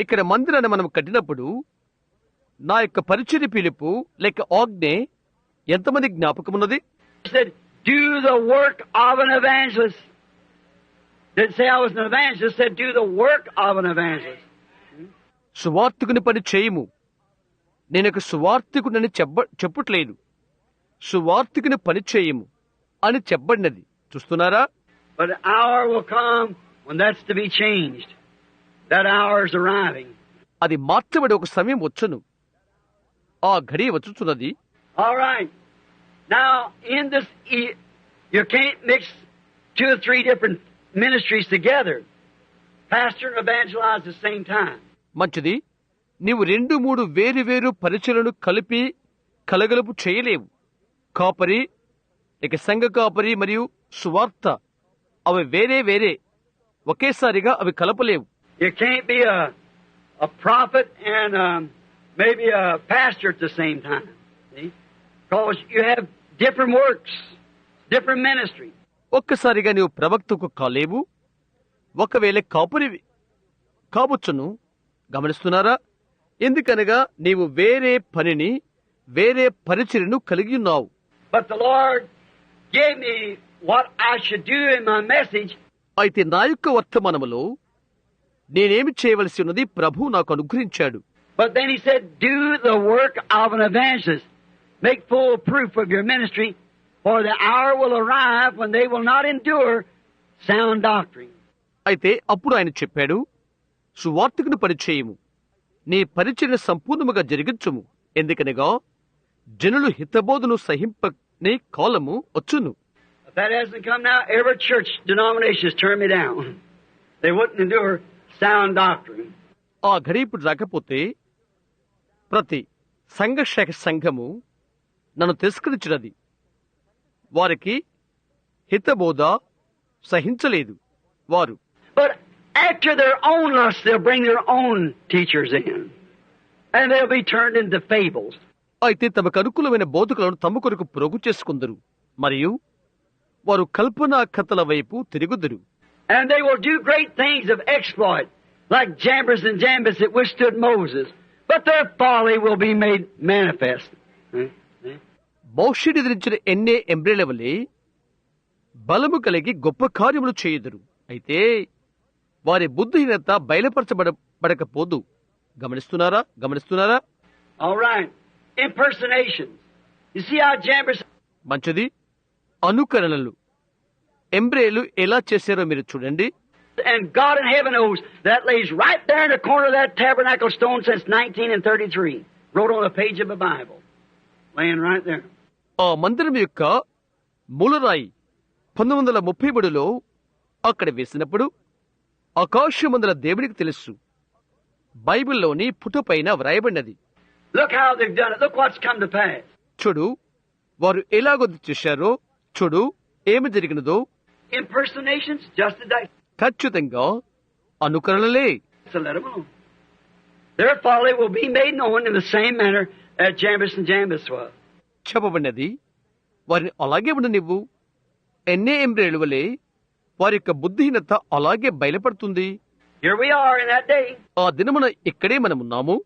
ఇక్కడ మందిరాన్ని మనం కట్టినప్పుడు నా యొక్క పరిచయ పిలుపు లేక ఆజ్ఞ ఎంతమంది జ్ఞాపకం ఉన్నది సువార్థకుని పని చేయము. నేను ఒక సువార్థకుని చెప్పట్లేదు. సువార్థికుని పని చేయము అని చెప్పబడినది. చూస్తున్నారా? But the hour will come when that's to be changed. That hour is arriving. అది మార్చబడే ఒక సమయం వచ్చును. ఆ ఘడి వచ్చుచున్నది. ఆల్ రైట్ టైం మంచిది. నీవు రెండు మూడు వేరు వేరు పరిచయలను కలిపి కలగలుపు చేయలేవు. కాపరి ఇక సంఘ కాపరి మరియు సువార్త అవి వేరే వేరే ఒకేసారిగా అవి కలపలేవు. ఒక్కసారిగా నీవు ప్రవక్తకు కాలేవు ఒకవేళ కాపురివి కావచ్చును గమనిస్తున్నారా? ఎందుకనగా నీవు వేరే పనిని వేరే పరిచర్ను కలిగి ఉన్నావు. What I should do in my message అయితే నా యొక్క వర్తమానములో నేనేమి చేయవలసి ఉన్నది ప్రభు నాకు అనుగ్రహించాడు But then he said, Do the work of an evangelist. Make full proof of your ministry, for the hour will arrive when they will not endure sound doctrine. అయితే అప్పుడు ఆయన చెప్పాడు సువార్తికుని పరిచయము నీ పరిచయను సంపూర్ణముగా జరిగించుము ఎందుకనగా జనులు హితబోధను సహింపని కాలము వచ్చును that hasn't come now, every church denomination has turned me down. They wouldn't endure sound doctrine. ఆ ఇప్పుడు రాకపోతే ప్రతి సంఘశాఖ సంఘము నన్ను తిరస్కరించినది వారికి హితబోధ సహించలేదు వారు But after their own lust, they'll bring their own teachers in. And they'll be turned into fables. అయితే తమకు అనుకూలమైన బోధకులను తమ కొరకు ప్రోగు చేసుకుందరు మరియు వారు కల్పనా కథల వైపు తిరుగుదురు And they will do great things of exploit, like Jambres and Jambres that withstood Moses. But their folly will be made manifest. Hmm? Hmm? మోషిని ఎదిరించిన ఎన్నే ఎంబ్రేల వలె బలము కలిగి గొప్ప కార్యములు చేయుదురు అయితే వారి బుద్ధిహీనత బయలుపరచబడబడకపోదు గమనిస్తున్నారా గమనిస్తున్నారా All right. Impersonations. You see how Jambres మంచిది అనుకరణలు ఎంబ్రేలు ఎలా చేశారో మీరు చూడండి and God in heaven knows that lays right there in the corner of that tabernacle stone since 19 and 33. Wrote on a page of the Bible. Laying right there. ఆ మందిరం యొక్క మూలరాయి పంతొమ్మిది వందల ముప్పై మూడులో అక్కడ వేసినప్పుడు ఆకాశమందుల దేవునికి తెలుసు బైబిల్లోని పుటపైన వ్రాయబడినది Look how they've done it. Look what's come to pass. చూడు వారు ఎలాగో చేశారో చూడు ఏమి జరిగినదో. ఖచ్చితంగా అనుకరణలే. చెప్పబడినది వారిని అలాగే ఉండనివ్వు. ఎన్నే ఎంబ్రేళువలే వారి యొక్క బుద్ధిహీనత అలాగే బయలుపడుతుంది. ఆ దినమున ఇక్కడే మనం ఉన్నాము